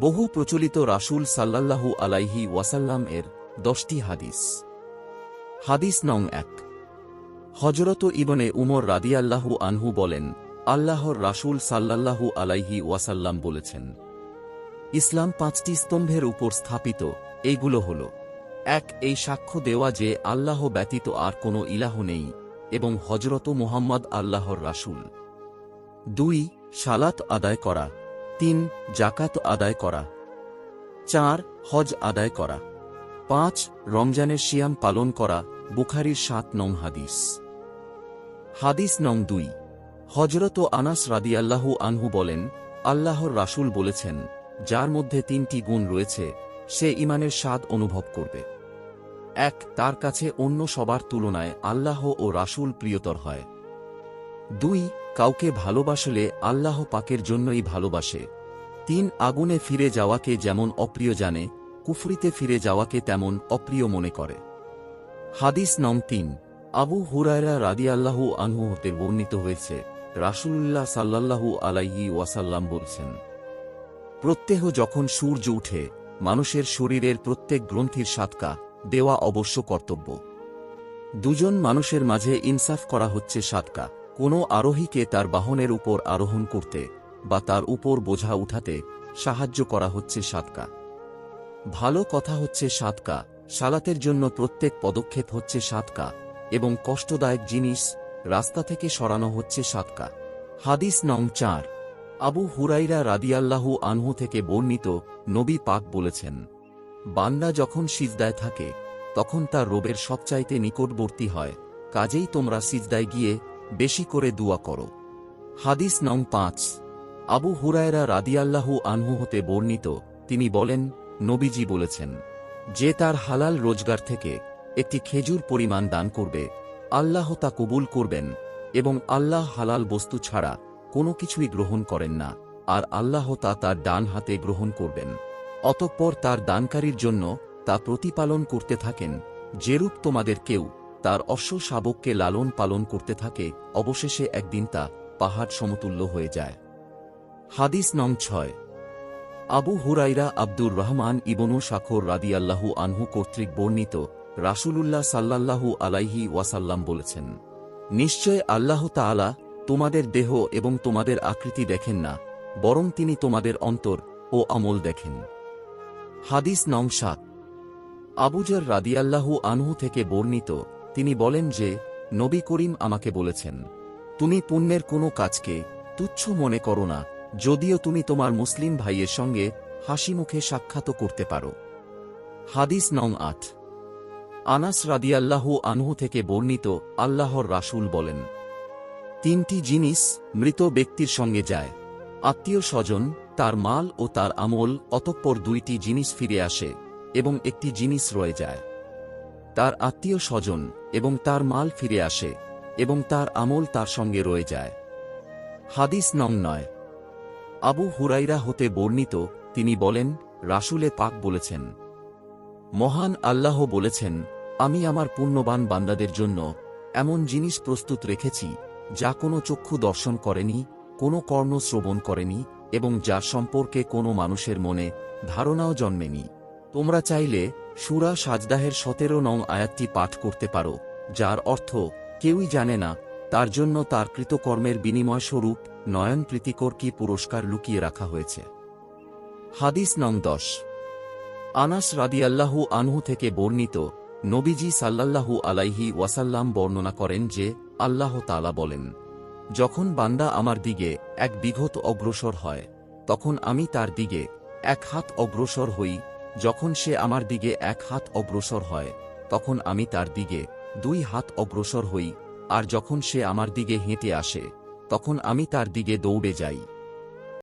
বহু প্রচলিত রাসূল সাল্লাল্লাহু আলাইহি ওয়াসাল্লাম এর দশটি হাদিস। হাদিস নং এক। হজরত ইবনে উমর রাদিয়াল্লাহু আনহু বলেন, আল্লাহর রাসূল সাল্লাল্লাহু আলাইহি ওয়াসাল্লাম বলেছেন, ইসলাম পাঁচটি স্তম্ভের উপর স্থাপিত এইগুলো হল, এক, এই সাক্ষ্য দেওয়া যে আল্লাহ ব্যতীত আর কোনো ইলাহ নেই এবং হজরত মুহাম্মদ আল্লাহর রাসূল। দুই, সালাত আদায় করা তিন জাকাত আদায় করা। চার, হজ আদায় করা। পাঁচ, রমজানের শিয়াম পালন করা, বুখারির সাত নং হাদিস। হাদিস নং দুই। হজরত আনাস রাদিয়াল্লাহু আনহু বলেন, আল্লাহর রাসূল বলেছেন, যার মধ্যে তিনটি গুণ রয়েছে, সে ইমানের স্বাদ অনুভব করবে। এক, তার কাছে অন্য সবার তুলনায় আল্লাহ ও রাসূল প্রিয়তর হয়। দুই কাউকে ভালোবাসলে আল্লাহ পাকের জন্যই ভালোবাসে। তিন, আগুনে ফিরে যাওয়াকে যেমন অপ্রিয় জানে, কুফরিতে ফিরে যাওয়াকে তেমন অপ্রিয় মনে করে। হাদিস নং তিন, আবু হুরায়রা রাদিয়াল্লাহু আনহু হতে বর্ণিত হয়েছে, রাসূলুল্লাহ সাল্লাল্লাহু আলাইহি ওয়াসাল্লাম বলছেন, প্রত্যেহ যখন সূর্য উঠে, মানুষের শরীরের প্রত্যেক গ্রন্থির সাতকা দেওয়া অবশ্য কর্তব্য। দুজন মানুষের মাঝে ইনসাফ করা হচ্ছে সাতকা। কোনো আরোহীকে তার বাহনের উপর আরোহণ করতে বা তার উপর বোঝা উঠাতে সাহায্য করা হচ্ছে সাতকা। ভালো কথা হচ্ছে সাতকা, সালাতের জন্য প্রত্যেক পদক্ষেপ হচ্ছে সাতকা এবং কষ্টদায়ক জিনিস রাস্তা থেকে সরানো হচ্ছে সাতকা। হাদিস নং চার। আবু হুরাইরা রাদিয়াল্লাহু আনহু থেকে বর্ণিত নবী পাক বলেছেন, বান্দা যখন সিজদায় থাকে, তখন তার রোবের সবচাইতে নিকটবর্তী হয়, কাজেই তোমরা সিজদায় গিয়ে বেশি করে দুয়া করো। হাদিস নং পাঁচ। আবু হুরায়রা রাদিয়াল্লাহু আনহু হতে বর্ণিত, তিনি বলেন, নবীজি বলেছেন, যে তার হালাল রোজগার থেকে একটি খেজুর পরিমাণ দান করবে, আল্লাহ তা কবুল করবেন এবং আল্লাহ হালাল বস্তু ছাড়া কোনো কিছুই গ্রহণ করেন না, আর আল্লাহ তা তার ডান হাতে গ্রহণ করবেন। অতঃপর তার দানকারীর জন্য তা প্রতিপালন করতে থাকেন, যেরূপ তোমাদের কেউ তার অশ্ব শাবককে লালন পালন করতে থাকে, অবশেষে একদিন তা পাহাড় সমতুল্য হয়ে যায়। হাদিস নং ছয়। আবু হুরাইরা আব্দুর রহমান ইবনু শাখর রাদিয়াল্লাহু আনহু কর্তৃক বর্ণিত রাসূলুল্লাহ সাল্লাল্লাহু আলাইহি ওয়াসাল্লাম বলেছেন, নিশ্চয় আল্লাহ তাআলা তোমাদের দেহ এবং তোমাদের আকৃতি দেখেন না, বরং তিনি তোমাদের অন্তর ও আমল দেখেন। হাদিস নং সাত। আবুজার রাদিয়াল্লাহু আনহু থেকে বর্ণিত তিনি বলেন যে, নবী করিম আমাকে বলেছেন, তুমি পুণ্যের কোনো কাজকে তুচ্ছ মনে করো না, যদিও তুমি তোমার মুসলিম ভাইয়ের সঙ্গে হাসি মুখে সাক্ষাৎ করতে পারো। হাদিস নং আট। আনাস রাদিয়াল্লাহু আনহু থেকে বর্ণিত আল্লাহর রাসূল বলেন, তিনটি জিনিস মৃত ব্যক্তির সঙ্গে যায়, আত্মীয় স্বজন, তার মাল ও তার আমল, অতঃপর দুইটি জিনিস ফিরে আসে এবং একটি জিনিস রয়ে যায়। তার আত্মীয় স্বজন এবং তার মাল ফিরে আসে, এবং তার আমল তার সঙ্গে রয়ে যায়। হাদিস নং নয়। আবু হুরাইরা হতে বর্ণিত, তিনি বলেন, রাসূলে পাক বলেছেন, মহান আল্লাহ বলেছেন, আমি আমার পুণ্যবান বান্দাদের জন্য এমন জিনিস প্রস্তুত রেখেছি, যা কোনো চক্ষু দর্শন করেনি, কোনো কর্ণ শ্রবণ করেনি, এবং যা সম্পর্কে কোনো মানুষের মনে ধারণাও জন্মেনি। তোমরা চাইলে সুরা সাজদাহের সতেরো নং আয়াতটি পাঠ করতে পারো, যার অর্থ, কেউই জানে না, তার জন্য তার কৃতকর্মের বিনিময় স্বরূপ নয়ন প্রীতিকর কি পুরস্কার লুকিয়ে রাখা হয়েছে। হাদিস নং দশ। আনাস রাদিয়াল্লাহু আনহু থেকে বর্ণিত নবীজি সাল্লাল্লাহু আলাইহি ওয়াসাল্লাম বর্ণনা করেন যে, আল্লাহ তালা বলেন, যখন বান্দা আমার দিকে এক বিঘত অগ্রসর হয়, তখন আমি তার দিকে এক হাত অগ্রসর হই যখন সে আমার দিকে এক হাত অগ্রসর হয়, তখন আমি তার দিকে দুই হাত অগ্রসর হই, আর যখন সে আমার দিকে হেঁটে আসে, তখন আমি তার দিকে দৌড়ে যাই।